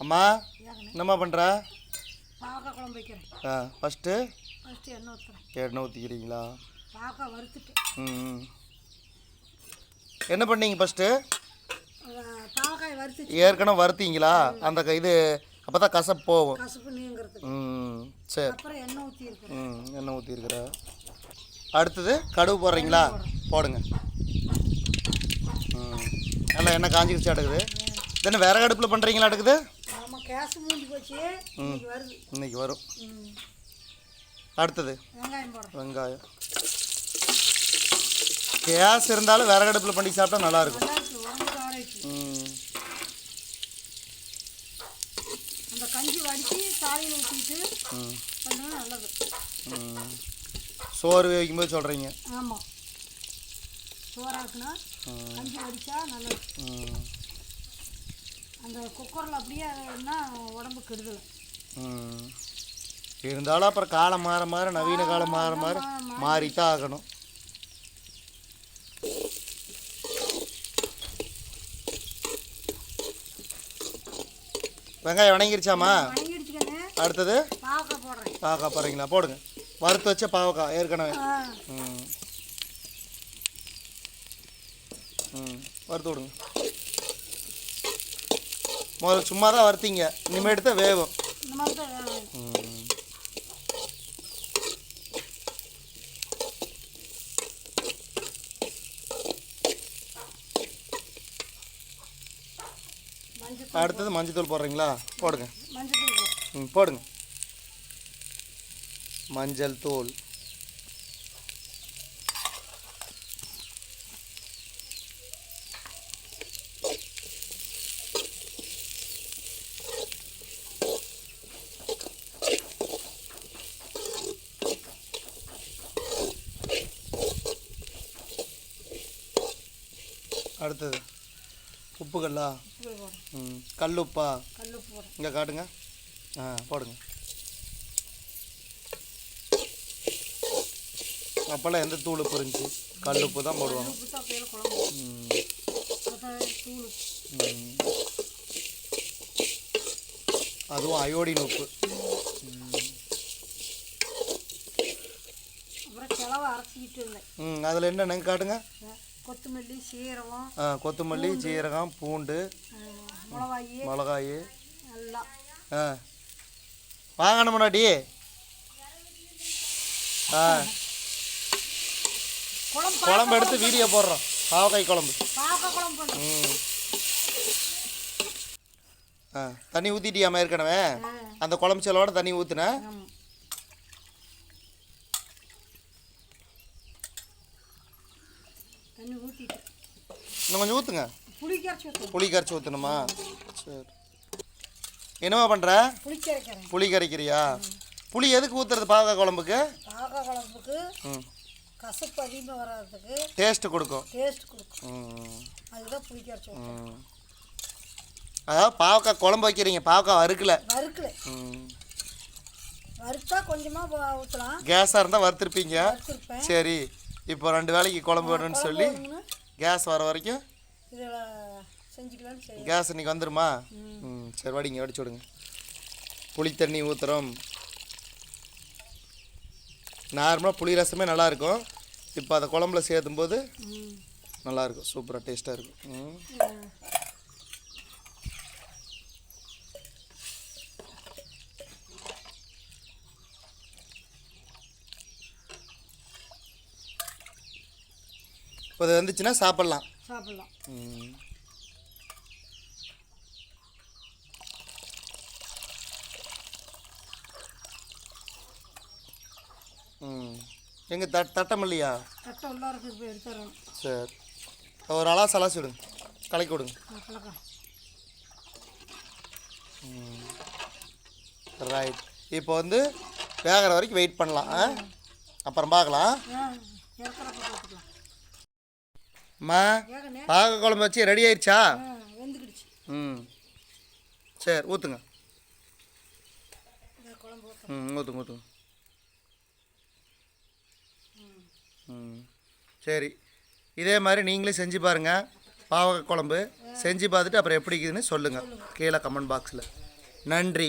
அம்மா என்னம்மா பண்ணுற பாவக்காய் குழம்பு வைக்கிறேன். ஆ ஃபஸ்ட்டு ஃபஸ்ட்டு எண்ணெய் ஊற்றுறேன் எண்ணெய் ஊற்றிக்கிறீங்களா பாவக்காய் வறுத்துட்டு. ம். என்ன பண்ணீங்க ஃபஸ்ட்டு பாவக்காய் வறுத்துட்டு. ஏற்கனவே வறுத்தீங்களா? அந்த க- இது அப்போ தான் கசப்பு போகும். கசப்பு நீங்கிறதுக்கு ம் சரி. அப்புறம் எண்ணெய் ஊற்றி இருக்கிறேன் ம் எண்ணெய் ஊற்றிருக்கிற அடுத்தது கடுகு போடுறீங்களா? போடுங்க. ம். நல்லா எண்ணெய் காஞ்சிக்கிச்சு அடுக்குது. என்ன விறகு அடுப்பில் பண்ணுறீங்களா அடுக்குது? கேஸ் மூஞ்சி போச்சு. இன்னைக்கு வருது. இன்னைக்கு வரும். அடுத்தது. வெங்காயம் போடுறேன். வெங்காயம். கேஸ் இருந்தாலும் விறகு அடுப்பில் பண்ணி சாப்பிட்டா நல்லாயிருக்கும் அந்த கஞ்சி வடித்து தாலியில் ஊற்றிட்டு பண்ணா நல்லது. சோறு வைக்கும்போது சொல்கிறீங்க ஆமாம் சோறாக்குனா கஞ்சி வடித்தா நல்லது. அந்த குக்கரில் அப்படியே உடம்பு கெடுதல். ம். இருந்தாலும் அப்புறம் காலம் மாற மாற நவீன காலம் மாற மாற மாறித்தான் ஆகணும். வெங்காயம் வணங்கிருச்சாமா அடுத்தது? பாவக்காய் போடுறீங்களா? போடுங்க. வறுத்து வச்ச பாவக்காய் ஏற்கனவே. ம். ம். வறுத்து விடுங்க. முதல்ல சும்மா தான் வறுத்தீங்க. இனிமேட்டு தான் வேகும். அடுத்தது மஞ்சத்தூள் போடுறீங்களா? போடுங்க. ம் போடுங்க. மஞ்சள் தூள். அடுத்தது. உப்பு போடுறேன் ம். கல் உப்பா இங்கே காட்டுங்க. ஆ போடுங்க. அப்போல்லாம் எந்த தூள் உப்பு இருந்துச்சு கல் உப்பு தான் போடுவாங்க. அதுவும் அயோடின் உப்பு. ம். அதில் என்னென்னு காட்டுங்க. கொத்தமல்லி சீரகம் கொத்தமல்லி ஜீரகம் பூண்டு மிளகாயி. மிளகாய். எல்லாம் ஆ. வாங்கண்ண முன்னாடி ஆ. குழம்பு எடுத்து வீடியோ போடுறோம். பாவக்காய் குழம்பு. ம். ஆ தண்ணி ஊற்றிட்டியாமா ஏற்கனவே அந்த குழம்பு செலவோட தண்ணி ஊற்றுனேன் ஆமாம் தண்ணி ஊற்றிட்டு இன்னும் கொஞ்சம் ஊற்றுங்க புளி கரைச்சி ஊற்றணும் சரி. என்னம்மா பண்ணுற புளி கரைக்கிறேன். புளி கரைக்கிறியா? புளி எதுக்கு ஊற்றுறது பாவக்காய் குழம்புக்கு? பாவக்காய் குழம்புக்கு கசப்பு அதிகமாக வராதுக்கு டேஸ்ட்டு கொடுக்கும். டேஸ்ட் கொடுக்கும். அதுதான் புளி கரைச்சி அதாவது பாவக்காய் குழம்பு வைக்கிறீங்க பாவக்காய் வறுக்கல. வறுக்கல. வறுத்தா கொஞ்சமாக ஊற்றலாம் கேஸாக இருந்தால் வறுத்துருப்பீங்க. சரி. இப்போ ரெண்டு வேளைக்கு குழம்பு வேணும்னு சொல்லி கேஸ் வர வரைக்கும் கேஸ் இன்னைக்கு வந்துருமா? ம். சரி வடிங்க வடிச்சு விடுங்க. புளி தண்ணி ஊற்றுறோம் நார்மலாக புளி ரசமே நல்லாயிருக்கும் இப்போ அதை குழம்புல சேர்த்தும் போது நல்லாயிருக்கும் சூப்பராக டேஸ்ட்டாக இருக்கும். ம். இப்போ அது வந்துச்சுன்னா சாப்பிட்லாம். சாப்பிட்லாம். ம். எங்கள் தட் தட்டம் இல்லையா தட்டை உள்ளாருக்கு போய் எடுத்துறோம் சரி. ஒரு அலா சலாசி விடுங்க. கலக்கி விடுங்க. ரைட் இப்போ வந்து வேகிற வரைக்கும் வெயிட் பண்ணலாம் ஆ? அப்புறம் பார்க்கலாம். அம்மா பாக குழம்பு வச்சு ரெடி ஆயிடுச்சா ம். சரி ஊற்றுங்க ம் ஊற்றுங்க ஊற்றுங்க ம். சரி. இதே மாதிரி நீங்களே செஞ்சு பாருங்கள் பாவக்காய் குழம்பு. செஞ்சு பார்த்துட்டு அப்புறம் எப்படி இருக்குதுன்னு சொல்லுங்கள் கீழே கமெண்ட் பாக்ஸில். நன்றி.